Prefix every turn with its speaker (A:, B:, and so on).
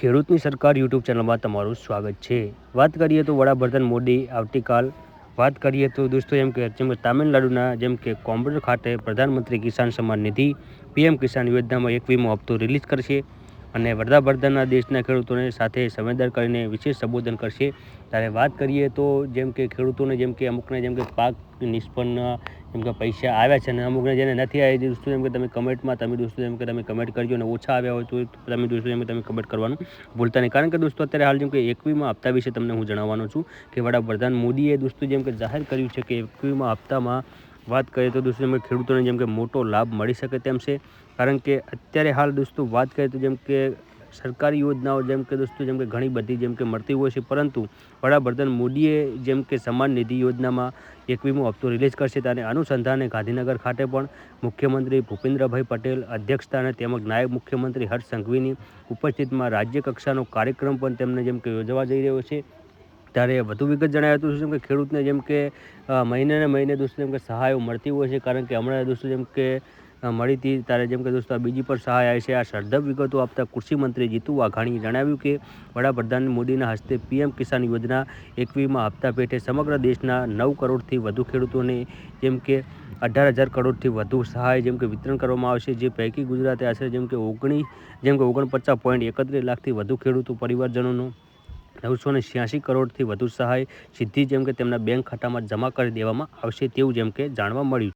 A: ખેડૂતની સરકાર યુટ્યુબ ચેનલમાં તમારું સ્વાગત છે. વાત કરીએ તો વડાપ્રધાન મોદી આવતીકાલ, વાત કરીએ તો દોસ્તો એમ કે જેમ કે તામિલનાડુના જેમ કે કોમ્પ્યુટર ખાતે પ્રધાનમંત્રી કિસાન સન્માન નિધિ, પીએમ કિસાન યોજનામાં એક વીમો હપ્તો રિલીઝ કરશે. અને વડાપ્રધાનના દેશના ખેડૂતોને સાથે સંવેદન કરીને વિશેષ સંબોધન કરશે. ત્યારે વાત કરીએ તો જેમ કે ખેડૂતોને જેમ કે અમુકને જેમ કે પાક નિષ્ફળના જેમ કે પૈસા આવ્યા છે અને અમુકને જેને નથી આવ્યા એ દોસ્તો, જેમ કે તમે કમેન્ટમાં, તમે દોસ્તો જેમ કે તમે કમેન્ટ કરજો અને ઓછા આવ્યા હોય તો તમે દોસ્તો જેમ કે તમે કમેન્ટ કરવાનું ભૂલતા નહીં. કારણ કે દોસ્તો, અત્યારે હાલ જેમ કે એકવીમાં હપ્તા વિશે તમને હું જણાવવાનો છું કે વડાપ્રધાન મોદીએ દોસ્તો જેમ કે જાહેર કર્યું છે કે એકવીમાં હપ્તામાં વાત કરીએ તો દોસ્તો ખેડૂતોને જેમ કે મોટો લાભ મળી શકે તેમ છે. કારણ કે અત્યારે હાલ દોસ્તો, વાત કરીએ તો જેમ કે સરકારી યોજનાઓ જેમ કે દોસ્તો, જેમ કે ઘણી બધી જેમ કે મળતી હોય છે, પરંતુ વડાપ્રધાન મોદીએ જેમ કે સમાન નિધિ યોજનામાં એક વીમો હપ્તો રિલીઝ કરશે તેને અનુસંધાને ગાંધીનગર ખાતે પણ મુખ્યમંત્રી ભૂપેન્દ્રભાઈ પટેલ અધ્યક્ષતાને તેમજ નાયબ મુખ્યમંત્રી હર્ષ સંઘવીની ઉપસ્થિતિમાં રાજ્ય કક્ષાનો કાર્યક્રમ પણ તેમને જેમ કે યોજવા જઈ રહ્યો છે. ત્યારે વધુ વિગત જણાવ્યું હતું જેમ કે ખેડૂતને જેમ કે મહિને ને મહિને દોસ્તો જેમ કે સહાયો મળતી હોય છે, કારણ કે હમણાં દોસ્તો, જેમ કે મળી હતી, ત્યારે જેમ કે દોસ્તો, આ બીજી પણ સહાય આવી છે, આ સરધબ વિગતો આપતા કૃષિ મંત્રી જીતુ વાઘાણીએ જણાવ્યું કે, વડાપ્રધાન મોદીના હસ્તે પીએમ કિસાન યોજના એકવીમાં હપ્તા પેટે સમગ્ર દેશના નવ કરોડથી વધુ ખેડૂતોને, જેમ કે, અઢાર હજાર કરોડથી વધુ સહાય, જેમ કે વિતરણ કરવામાં આવશે, જે પૈકી ગુજરાતે આશરે, જેમ કે ઓગણીસ જેમ કે ઓગણપચાસ પોઈન્ટ એકત્રીસ લાખથી વધુ ખેડૂતો, પરિવારજનોનો નવસો ને છ્યાસી કરોડથી વધુ સહાય સીધી જેમ કે તેમના બેંક ખાતામાં જમા કરી દેવામાં આવશે તેવું જેમ કે જાણવા મળ્યું